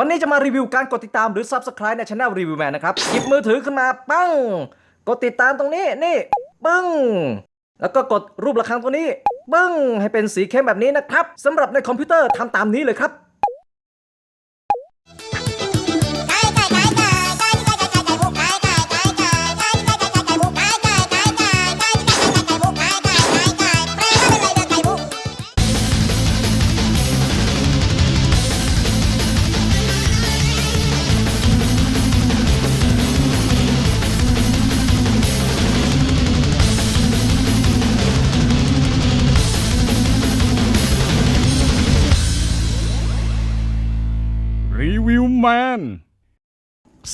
วันนี้จะมารีวิวการกดติดตามหรือ Subscribe ในช anel Review Man นะครับหยิบมือถือขึ้นมาปั้ง กดติดตามตรงนี้นี่ปึ้ง แล้วก็กดรูประฆังตัวนี้ ปึ้ง ให้เป็นสีเข้มแบบนี้นะครับสำหรับในคอมพิวเตอร์ทำตามนี้เลยครับ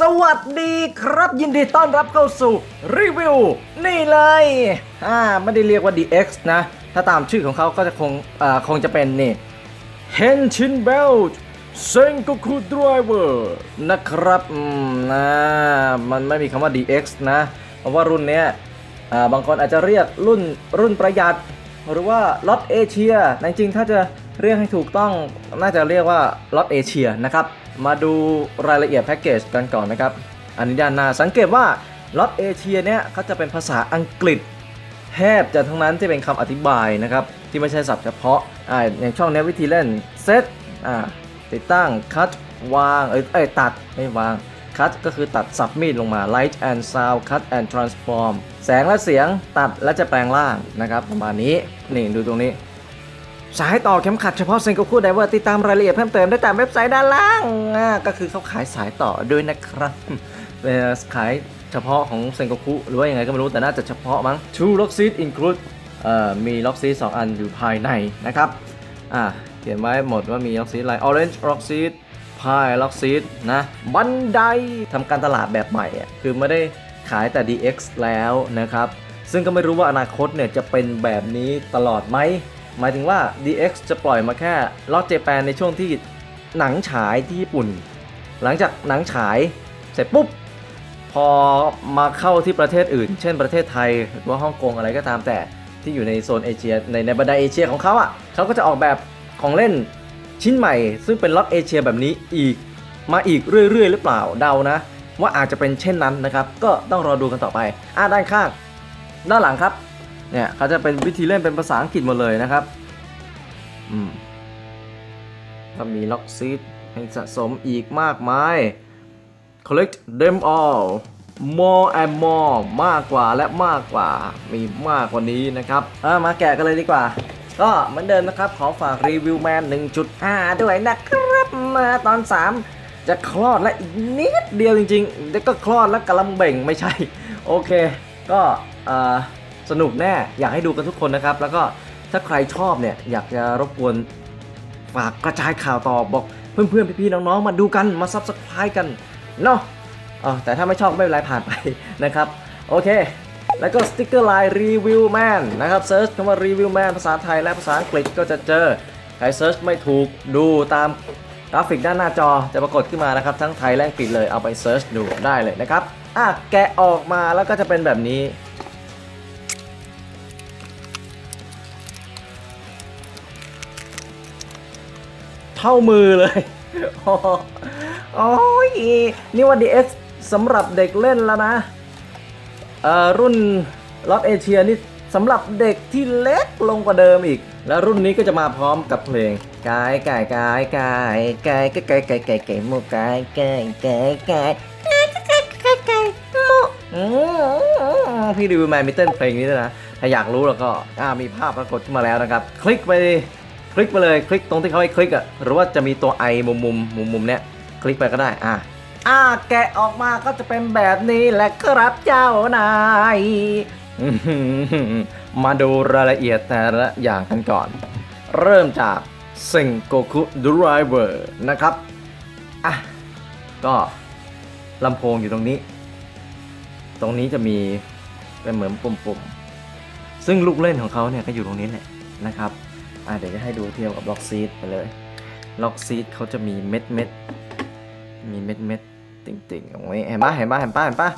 สวัสดีครับยินดีต้อนรับเข้าสู่รีวิวนี่เลยอ่าไม่ได้เรียกว่า DX นะ ถ้าตามชื่อของเขาก็จะคงอ่าคงจะเป็นนี่ Henshin Belt Sengoku Driver นะครับอืมนะมันไม่มีคำว่า DX นะ เพราะว่ารุ่นเนี้ยอ่าบางคนอาจจะเรียกรุ่นรุ่นประหยัด หรือว่าล็อตเอเชียจริงๆถ้าจะเรียกให้ถูกต้องน่าจะเรียกว่าล็อตเอเชียนะครับ มาดูรายละเอียดแพ็กเกจกันก่อนนะครับ อันนี้ด้านหน้าสังเกตว่าล็อตเอเชียเนี่ยเขาจะเป็นภาษาอังกฤษแทบจะทั้งนั้นที่เป็นคำอธิบายนะครับ ที่ไม่ใช่ศัพท์เฉพาะอ่าอย่างช่องนี้วิธีเล่นเซตอ่าติดตั้งคัตวางเอ้ยเอ้ยตัดไม่วางคัตก็คือตัดสับมีดลงมา light and sound cut and transform แสงและเสียงตัดและจะแปลงร่างนะครับประมาณนี้นี่ดูตรงนี้ สายต่อเข็มขัดเฉพาะเซนโกคูไดเวอร์ติดตามรายละเอียดเพิ่มเติมได้ตามเว็บไซต์ด้านล่างอ่าก็คือเขาขายสายต่อด้วยนะครับเป็นขายเฉพาะของเซนโกคุหรือว่ายังไงก็ไม่รู้แต่น่าจะเฉพาะมั้ง Two lock seat include เอ่อมีล็อกซีทสองอันอยู่ภายในนะครับอ่าเขียนไว้หมดว่ามีล็อกซีทอะไร Orange lock seat พายล็อกซีทนะบันไดทำการตลาดแบบใหม่อะคือไม่ได้ขายแต่ DX แล้วนะครับ ซึ่งก็ไม่รู้ว่าอนาคตเนี่ยจะเป็นแบบนี้ตลอดไหม หมายถึงว่า DX จะปล่อยมาแค่ล็อตเจแปนในช่วงที่หนังฉายที่ญี่ปุ่น หลังจากหนังฉายเสร็จปุ๊บ พอมาเข้าที่ประเทศอื่น เช่นประเทศไทยหรือว่าฮ่องกงอะไรก็ตามแต่ที่อยู่ในโซนเอเชียในในบรรดาเอเชียของเขาอะเขาก็จะออกแบบของเล่นชิ้นใหม่ ซึ่งเป็นล็อตเอเชียแบบนี้อีกมาอีกเรื่อยๆ หรือเปล่าเดานะ ว่าอาจจะเป็นเช่นนั้นนะครับ ก็ต้องรอดูกันต่อไปอ่าด้านข้าง ด้านหลังครับ เนี่ยเขาจะเป็นวิธีเล่นเป็นภาษาอังกฤษหมดเลยนะครับ อืมก็มีล็อกซีดให้สะสมอีกมากมาย collect them all more and more มากกว่าและมากกว่า มีมากกว่านี้นะครับอ่ามาแกะกันเลยดีกว่า ก็เหมือนเดิมนะครับ ขอฝากรีวิวแมน 1.5 ด้วยนะครับ มาตอน 3 จะคลอดและอีกนิดเดียวจริงๆ แล้วก็คลอดแล้วกำลังเบ่งไม่ใช่ โอเค ก็อ่า สนุกแน่ อยากให้ดูกันทุกคนนะครับ แล้วก็ถ้าใครชอบเนี่ยอยากจะรบกวนฝากกระจายข่าวต่อบอกเพื่อนๆ พี่ๆ น้องๆ มาดูกันมาซับสไครต์กันเนาะอ๋อแต่ถ้าไม่ชอบไม่เป็นไรผ่านไปนะครับ โอเค แล้วก็สติ๊กเกอร์ไลน์รีวิวแมนนะครับเซิร์ชคำว่ารีวิวแมนภาษาไทยและภาษาอังกฤษก็จะเจอ ใครเซิร์ชไม่ถูกดูตามกราฟิกด้านหน้าจอจะปรากฏขึ้นมานะครับ ทั้งไทยและอังกฤษเลยเอาไปเซิร์ชดูได้เลยนะครับอะแกะออกมาแล้วก็จะเป็นแบบนี้ เท่ามือเลยโอ้ยนี่ว่า DX สำหรับเด็กเล่นแล้วนะเอ่อรุ่นล็อตเอเชียนี่สำหรับเด็กที่เล็กลงกว่าเดิมอีก แล้วรุ่นนี้ก็จะมาพร้อมกับเพลงกายกายกายกายกายกายกายกายกายกายโมกายกายกายกายกายกายกายกายโมอืมพี่ดูแมนมิเต้นเพลงนี้ด้วยนะ ถ้าอยากรู้แล้วก็อ่ามีภาพปรากฏขึ้นมาแล้วนะครับ คลิกไป คลิกไปเลยคลิกตรงที่เขาให้คลิกอะหรือว่าจะมีตัวไอมุมมุมมุมมุมๆเนี้ยคลิกไปก็ได้อะอ่าแกะออกมาก็จะเป็นแบบนี้แหละครับเจ้านายอื้อหือมาดูรายละเอียดแต่ละอย่างกันก่อน เริ่มจากเซงโกคุดรเวอร์นะครับอะก็ลำโพงอยู่ตรงนี้ ตรงนี้จะมีเป็นเหมือนปุ่มๆ ซึ่งลูกเล่นของเขาเนี่ยก็อยู่ตรงนี้แหละนะครับ อะเดี๋ยวจะให้ดูเทียบกับล็อกซีดไปเลยล็อกซีดเขาจะมีเม็ดเม็ดมีเม็ดเม็ดติ่งติ่งๆตรงนี้เห็นปะเห็นปะเห็นปะเห็นปะ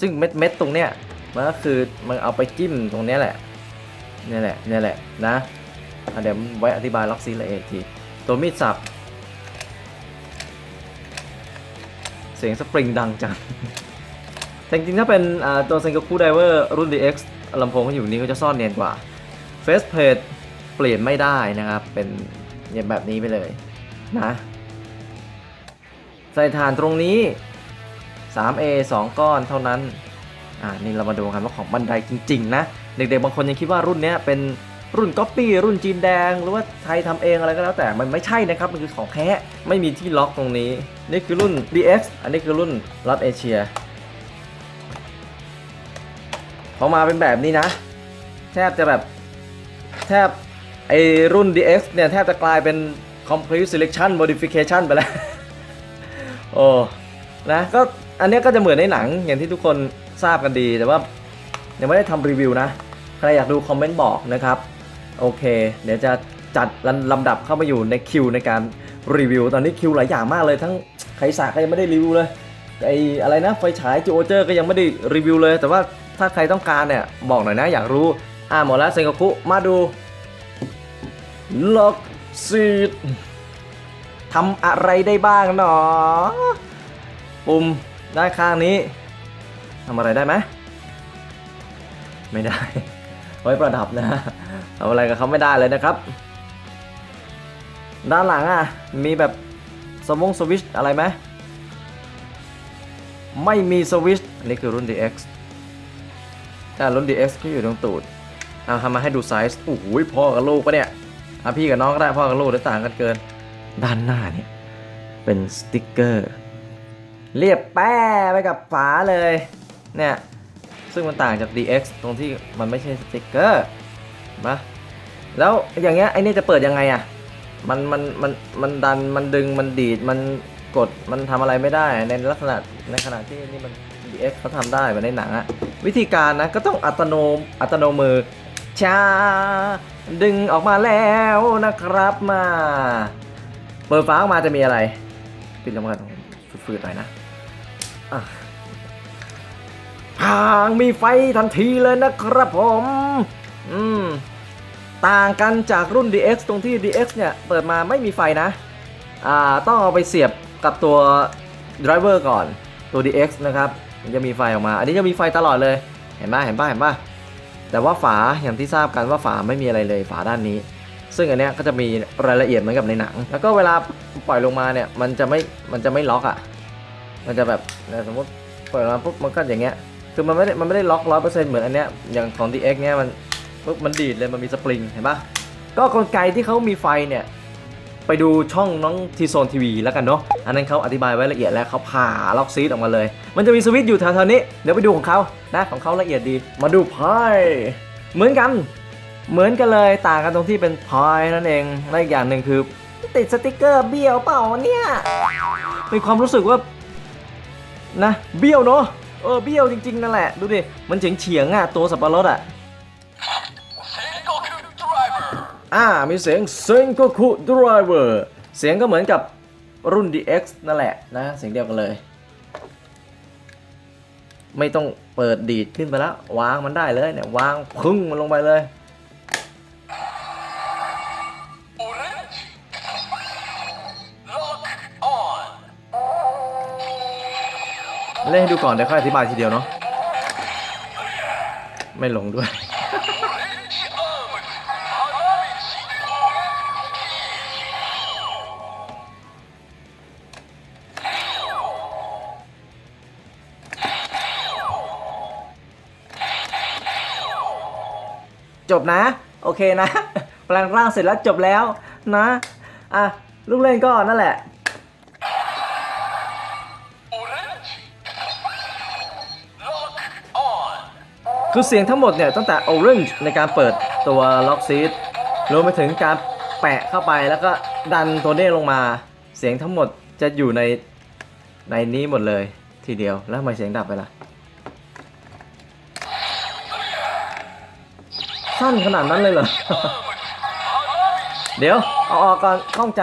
ซึ่งเม็ดเม็ดตรงเนี้ยมันก็คือมันเอาไปจิ้มตรงเนี้ยแหละเนี่ยแหละเนี่ยแหละนะเดี๋ยวไว้อธิบายล็อกซีดละเอียดทีตัวมีดสับเสียงสปริงดังจังแต่จริงๆถ้าเป็นตัว Sengoku Diver รุ่น DX ลำโพงเขาอยู่นี้ก็จะซ่อนเนียนกว่า Face Plate ปลี่ยนไม่ได้นะครับ เป็นอย่างแบบนี้ไปเลยนะใส่ฐานตรงนี้ 3A 2 ก้อนเท่านั้น อ่า นี่เรามาดูกันว่าของบันไดจริง ๆ นะ เด็กๆ บางคนยังคิดว่ารุ่นนี้เป็นรุ่นก๊อปปี้รุ่นจีนแดง หรือว่าไทยทำเองอะไรก็แล้วแต่ มันไม่ใช่นะครับ มันคือของแท้ ไม่มีที่ล็อกตรงนี้ นี่คือรุ่น DX อันนี้คือรุ่นรัฐเอเชียพอมาเป็นแบบนี้นะ แทบจะแบบ แทบ ไอรุ่น DX เนี่ย แทบจะกลายเป็น complete selection modification ไปแล้ว โอ้นะก็อันเนี้ยก็จะเหมือนในหนังอย่างที่ทุกคนทราบกันดีแต่ว่ายังไม่ได้ทำรีวิวนะ ใครอยากดูคอมเมนต์บอกนะครับ โอเค เดี๋ยวจะจัดลำดับเข้ามาอยู่ในคิวในการรีวิว ตอนนี้คิวหลายอย่างมากเลยทั้งไขสาก็ยังไม่ได้รีวิวเลยไออะไรนะไฟฉายจิโอเจอร์ก็ยังไม่ได้รีวิวเลย แต่ว่าถ้าใครต้องการเนี่ยบอกหน่อยนะอยากรู้อ่าหมดแล้วเซงกุมาดู ล็อกซีดทำอะไรได้บ้างหนอ ปุ่มด้านข้างนี้ทำอะไรได้ไหมไม่ได้ ไว้ประดับนะทำอะไรกับเขาไม่ได้เลยนะครับ ด้านหลังอะ มีแบบสวงสวิชอะไรไหมไม่มีสวิชอันนี้คือรุ่น DX แต่รุ่น DX ก็อยู่ตรงตูดเอาทำมาให้ดูไซส์โอ้โหพ่อกับลูกปะเนี่ย อะพี่กับน้องก็ได้พ่อกับลูกได้ต่างกันเกิน ด้านหน้านี่เป็นสติกเกอร์ เรียบแป้ไปกับฝาเลยเนี่ยซึ่งมันต่างจาก DX ตรงที่มันไม่ใช่สติกเกอร์มาแล้วอย่างเงี้ยไอ้นี่จะเปิดยังไงอะมันมันมันมันดันมันดึงมันดีดมันกดมันทำอะไรไม่ได้ในลักษณะในขณะที่นี่มัน DX เขาทำได้เหมือนในหนังอะวิธีการนะก็ต้องอัตโนอัตโนมือชา ดึงออกมาแล้วนะครับมา เปิดฟ้าออกมาจะมีอะไร ปิดลงมาก่อนฟืดๆหน่อยนะอ่างมีไฟทันทีเลยนะครับผม อืม ต่างกันจากรุ่น DX ตรงที่ DX เนี่ยเปิดมาไม่มีไฟนะ อ่า ต้องเอาไปเสียบกับตัว driver ก่อน ตัว DX นะครับมันจะมีไฟออกมา อันนี้จะมีไฟตลอดเลย เห็นปะเห็นปะเห็นปะ แต่ว่าฝาอย่างที่ทราบกันว่าฝาไม่มีอะไรเลยฝาด้านนี้ ซึ่งอันเนี้ยก็จะมีรายละเอียดเหมือนกับในหนัง แล้วก็เวลาปล่อยลงมาเนี่ยมันจะไม่มันจะไม่ล็อกอะ่ะมันจะแบบสมมติปล่อยลงมาปุ๊บมันก็อย่างเงี้ยคือมันไม่ได้มันไม่ได้ล็อกร้อยเปอร์เซ็นต์เหมือนอันเนี้ยอย่างของ DX เนี้ยมันปุ๊บมันดีดเลยมันมีสปริงเห็นปะก็กลไกที่เขามีไฟเนี่ย ไปดูช่องน้องทีโซนทีวีแล้วกันเนาะอันนั้นเขาอธิบายไว้ละเอียดแล้วเขาผ่าล็อกซีดออกมาเลย มันจะมีสวิตช์อยู่แถวๆนี้ เดี๋ยวไปดูของเขานะของเขาละเอียดดี มาดูไพ่เหมือนกันเหมือนกันเลยต่างกันตรงที่เป็นพอยนั่นเองและอีกอย่างหนึ่งคือ ติดสติกเกอร์เบี้ยวเปล่าเนี่ยมีความรู้สึกว่านะเบี้ยวเนาะเออเบี้ยวจริงๆนั่นแหละ ดูดิ มันเฉียงเฉียงๆอะตัวสับปะรดอะ อ่า มีเสียง Sengoku Driver เสียงก็เหมือนกับรุ่น DX นั่นแหละนะเสียงเดียวกันเลย ไม่ต้องเปิดดีดขึ้นไปแล้ว วางมันได้เลยเนี่ยวางพึ่งมันลงไปเลยเล่นให้ดูก่อนเดี๋ยวค่อยอธิบายทีเดียวเนาะไม่หลงด้วย จบนะ โอเคนะ แปลงร่างเสร็จแล้วจบแล้วนะอะลูกเล่นก็นั่นแหละคือเสียงทั้งหมดเนี่ยตั้งแต่ Orange ในการเปิดตัว Lock Seat รวมไปถึงการแปะเข้าไปแล้วก็ดันตัวนี้ลงมา เสียงทั้งหมดจะอยู่ในในนี้หมดเลยทีเดียวแล้วทำไมเสียงดับไปล่ะ สั้นขนาดนั้นเลยเหรอ เดี๋ยว เอาออกก่อนข้องใจ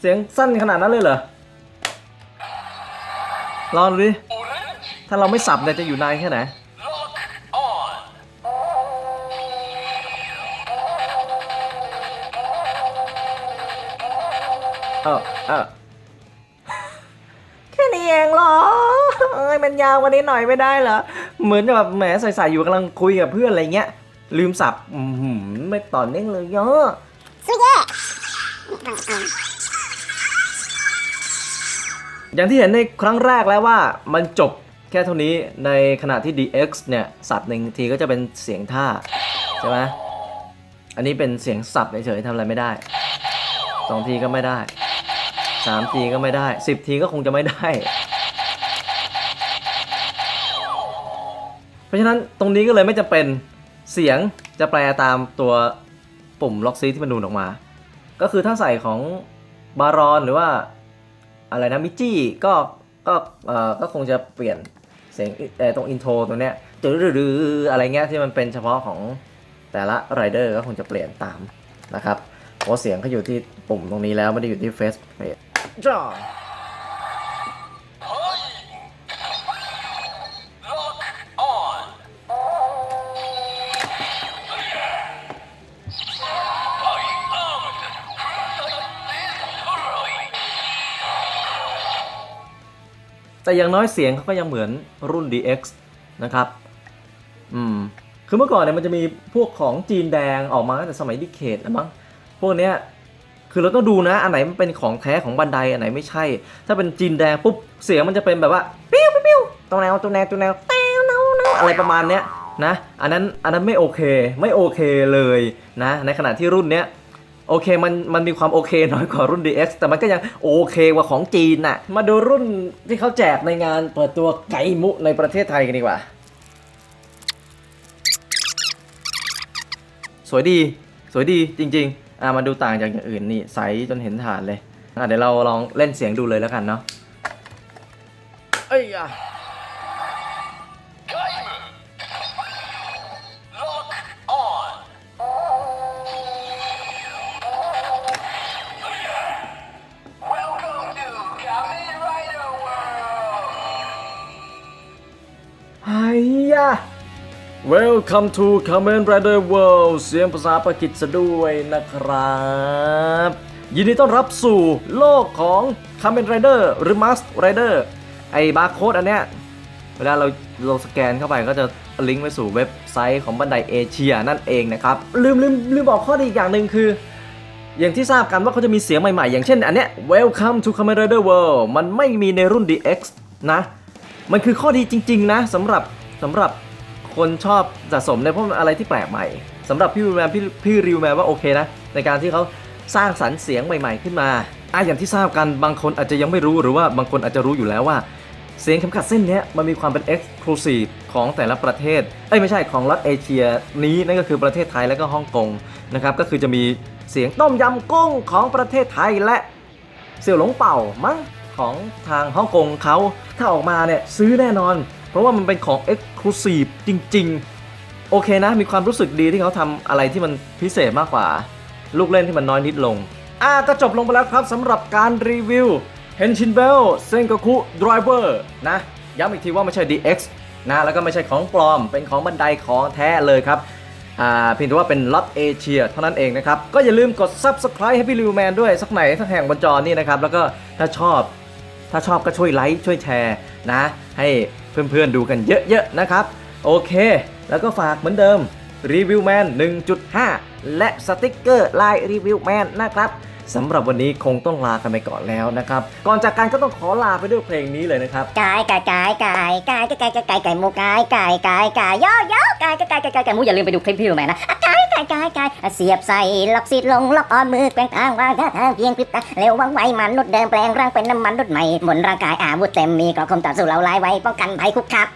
เสียงสั้นขนาดนั้นเลยเหรอ ลองดูดิ ถ้าเราไม่สับเนี่ยจะอยู่นานแค่ไหนเออเออแค่นี้เองเหรอ เอ้ยมันยาวกว่านี้หน่อยไม่ได้เหรอ เหมือนแบบแหมใส่ๆอยู่กำลังคุยกับเพื่อนอะไรเงี้ย ลืมสับอือหือไม่ต่อเนื่องเลยเยอะอย่างที่เห็นในครั้งแรกแล้วว่ามันจบแค่เท่านี้ในขณะที่ DX เนี่ย สับหนึ่งทีก็จะเป็นเสียงท่า ใช่ไหมอันนี้เป็นเสียงสับเฉยๆทำอะไรไม่ได้สองทีก็ไม่ได้สามทีก็ไม่ได้สิบทีก็คงจะไม่ได้ เพราะฉะนั้นตรงนี้ก็เลยไม่จำเป็น เสียงจะแปลตามตัวปุ่มล็อกซีที่มันนูนออกมา ก็คือถ้าใส่ของบารอนหรือว่าอะไรนะมิจี้ก็ก็เอ่อก็คงจะเปลี่ยนเสียงเอ่ตรงอินโทรตรงเนี้ยจืดๆอะไรเงี้ยที่มันเป็นเฉพาะของแต่ละไรเดอร์ก็คงจะเปลี่ยนตามนะครับเพราะเสียงเขาอยู่ที่ปุ่มตรงนี้แล้วไม่ได้อยู่ที่เฟซเพจ แต่อย่างน้อยเสียงเขาก็ยังเหมือนรุ่น DX นะครับอืมคือเมื่อก่อนเนี่ยมันจะมีพวกของจีนแดงออกมาตั้งแต่สมัยดิเคทแล้วมั้งพวกเนี้ยคือเราต้องดูนะ อันไหนมันเป็นของแท้ของบันไดอันไหนไม่ใช่ ถ้าเป็นจีนแดงปุ๊บเสียงมันจะเป็นแบบว่าปิ้วปิ้วปิ้วตัวแนวตัวแนวตัวแนวแต้วแนวแนวอะไรประมาณเนี้ยนะ อันนั้นอันนั้นไม่โอเคไม่โอเคเลยนะ ในขณะที่รุ่นเนี้ย โอเคมันมันมีความโอเคน้อยกว่ารุ่น DX แต่มันก็ยังโอเคกว่าของจีนน่ะ มาดูรุ่นที่เขาแจกในงานเปิดตัวไก่มุในประเทศไทยกันดีกว่า สวยดีสวยดีจริง ๆ อะมาดูต่างจากอย่างอื่นนี่ใสจนเห็นฐานเลย อะเดี๋ยวเราลองเล่นเสียงดูเลยแล้วกันเนาะเอ้ยอะ ยะ Welcome to Kamen Rider World เสียงภาษาปากีสด้วยนะครับ ยินดีต้อนรับสู่โลกของ Kamen Rider หรือ Mask Rider ไอ้บาร์โค้ดอันเนี้ย เวลาเราเราสแกนเข้าไปก็จะลิงก์ไปสู่เว็บไซต์ของบันไดเอเชียนั่นเองนะครับ ลืมลืมลืมบอกข้อดีอีกอย่างหนึ่งคืออย่างที่ทราบกันว่าเขาจะมีเสียงใหม่ๆ อย่างเช่นอันเนี้ย Welcome to Kamen Rider World มันไม่มีในรุ่น DX นะ มันคือข้อดีจริง ๆ นะสำหรับ สำหรับคนชอบสะสมในเพราะมันอะไรที่แปลกใหม่สำหรับพี่ริวแมนพี่พี่ริวแมนว่าโอเคนะในการที่เขาสร้างสรรค์เสียงใหม่ ๆ ขึ้นมาอะอย่างที่ทราบกันบางคนอาจจะยังไม่รู้หรือว่าบางคนอาจจะรู้อยู่แล้วว่า เสียงเข็มขัดเส้นนี้มันมีความเป็น Exclusive ของแต่ละประเทศเอ้ยไม่ใช่ของรัฐเอเชียนี้นั่นก็คือประเทศไทยและก็ฮ่องกงนะครับก็คือจะมีเสียงต้มยำกุ้งของประเทศไทยและเสี่ยวหลงเป่ามั้งของทางฮ่องกงเขาถ้าออกมาเนี่ยซื้อแน่นอน ราะว่ามันเป็นของ Exclusive จริง ๆ โอเคนะ มีความรู้สึกดีที่เขาทำอะไรที่มันพิเศษมากกว่า ลูกเล่นที่มันน้อยนิดลง อะก็จบลงไปแล้วครับสำหรับการรีวิว Henshin Bell Sengoku Driver นะ ย้ำอีกทีว่าไม่ใช่ DX นะ แล้วก็ไม่ใช่ของปลอม เป็นของบันไดของแท้เลยครับอ่าเพียงแต่ว่าเป็นล็อตเอเชียเท่านั้นเองนะครับ ก็อย่าลืมกด Subscribe ให้พี่ลิวแมนด้วยสักไหนสักแห่งบนจอนี่นะครับ แล้วก็ถ้าชอบ ถ้าชอบก็ช่วยไลค์ช่วยแชร์นะ ให้ เพื่อนๆดูกันเยอะๆนะครับ โอเค แล้วก็ฝากเหมือนเดิมรีวิวแมน1.5 และสติกเกอร์ลายรีวิวแมนนะครับ สำหรับวันนี้คงต้องลากันไปก่อนแล้วนะครับ ก่อนจากกันก็ต้องขอลาไปด้วยเพลงนี้เลยนะครับไก่ไก่ไก่ไก่ไก่ไก่ไก่ไก่ไก่หมูไก่ไก่ไก่ไก่ย่อย่อไก่ไก่ไก่ไก่ไก่หมูอย่าลืมไปดูคลิปพี่ดูแมนะไก่ไก่ไก่ไก่เสียบใส่ล็อกซิดลงล็อกออนมือแกว่งทางวางท่าทางเพียงพริบตาเร็วว่องไวมันุษย์เดิมแปลงร่างเป็นน้ำมันนุษย์ใหม่บนร่างกายอาวุธเต็มมีกรอบคมต่อสู้เราลายไว้ป้องกันภัยคุกคาม